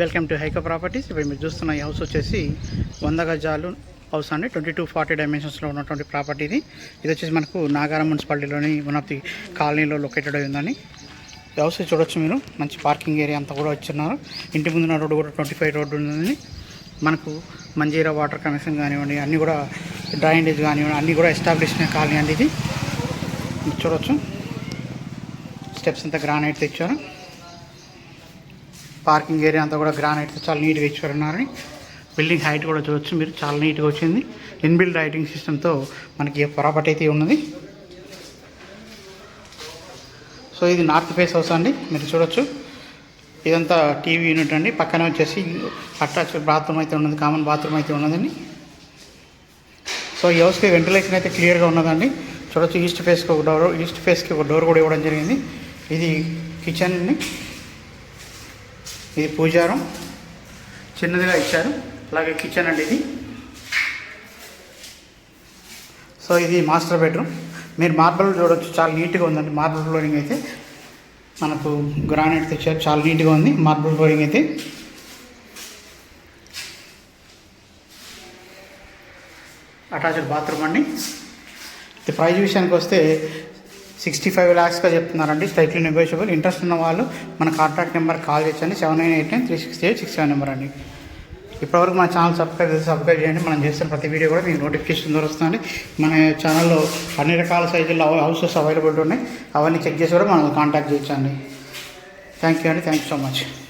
Welcome to హైకో properties. ఇప్పుడు మీరు చూస్తున్న ఈ హౌస్ వచ్చేసి వంద గజాలు హౌస్ అండి. ట్వంటీ టూ ఫార్టీ డైమెన్షన్స్లో ఉన్నటువంటి ప్రాపర్టీ ఇది ఇది వచ్చేసి మనకు నాగారం మున్సిపాలిటీలోని వన్ ఆఫ్ ది కాలనీలో లొకేటెడ్ అయి ఉందండి. ఈ హౌస్ చూడొచ్చు మీరు. మంచి పార్కింగ్ ఏరియా అంతా కూడా వచ్చిన్నారు ఇంటి ముందున్న రోడ్డు కూడా ట్వంటీ ఫైవ్ రోడ్డు ఉందండి. మనకు మంజీరా వాటర్ కనెక్షన్ కానివ్వండి అన్నీ కూడా డ్రైనేజ్ కానివ్వండి అన్నీ కూడా ఎస్టాబ్లిష్ కాలనీ అండి ఇది చూడొచ్చు. స్టెప్స్ అంతా గ్రానైట్ తెచ్చారు. పార్కింగ్ ఏరియా అంతా కూడా గ్రానైట్ చాలా నీట్గా ఇచ్చారన్నారని. బిల్డింగ్ హైట్ కూడా చూడొచ్చు మీరు చాలా నీట్గా వచ్చింది. ఇన్బిల్డ్ లైటింగ్ సిస్టమ్తో మనకి ప్రాపర్టీ అయితే ఉన్నది. సో ఇది నార్త్ ఫేస్ హౌస్ అండి మీరు చూడొచ్చు. ఇదంతా టీవీ యూనిట్ అండి పక్కన వచ్చేసి అటాచ్ బాత్రూమ్ అయితే ఉన్నది కామన్ బాత్రూమ్ అయితే ఉన్నదండి. సో ఈ హౌస్కి వెంటిలేషన్ అయితే క్లియర్గా ఉన్నదండి. చూడొచ్చు ఈస్ట్ ఫేస్కి ఒక డోర్ ఈస్ట్ ఫేస్కి ఒక డోర్ కూడా ఇవ్వడం జరిగింది. ఇది కిచెన్ ఇది పూజారం చిన్నదిగా ఇచ్చారు. అలాగే కిచెన్ అండి ఇది. సో ఇది మాస్టర్ బెడ్రూమ్ మీరు మార్బల్ చూడొచ్చు చాలా నీట్గా ఉందండి. మార్బల్ ఫ్లోరింగ్ అయితే మనకు గ్రానైట్ తెచ్చారు. చాలా నీట్గా ఉంది. మార్బల్ ఫ్లోరింగ్ అయితే. అటాచ్డ్ బాత్రూమ్ అండి. ఇది ప్రైజ్ విషయానికి వస్తే సిక్స్టీ ఫైవ్ ల్యాక్స్గా చెప్తున్నారండి. స్లైట్లీ నెగోషియబుల్ ఇంట్రెస్ట్ ఉన్న వాళ్ళు మన కాంటాక్ట్ నెంబర్ కాల్ చేయొచ్చండి seven nine eight nine three six eight six seven number అండి. ఇప్పటివరకు మన ఛానల్ సబ్స్క్రైబ్ చేసి సబ్స్క్రైబ్ చేయండి. మనం చేస్తున్న ప్రతి వీడియో కూడా మీకు నోటిఫికేషన్ దొరుకుతుంది మన ఛానల్లో అన్ని రకాల సైజుల్లో హౌసెస్ అవైలబుల్ ఉన్నాయి. అవన్నీ చెక్ చేసి కూడా మనం కాంటాక్ట్ చేయొచ్చండి. థ్యాంక్ యూ అండి. Thank you so much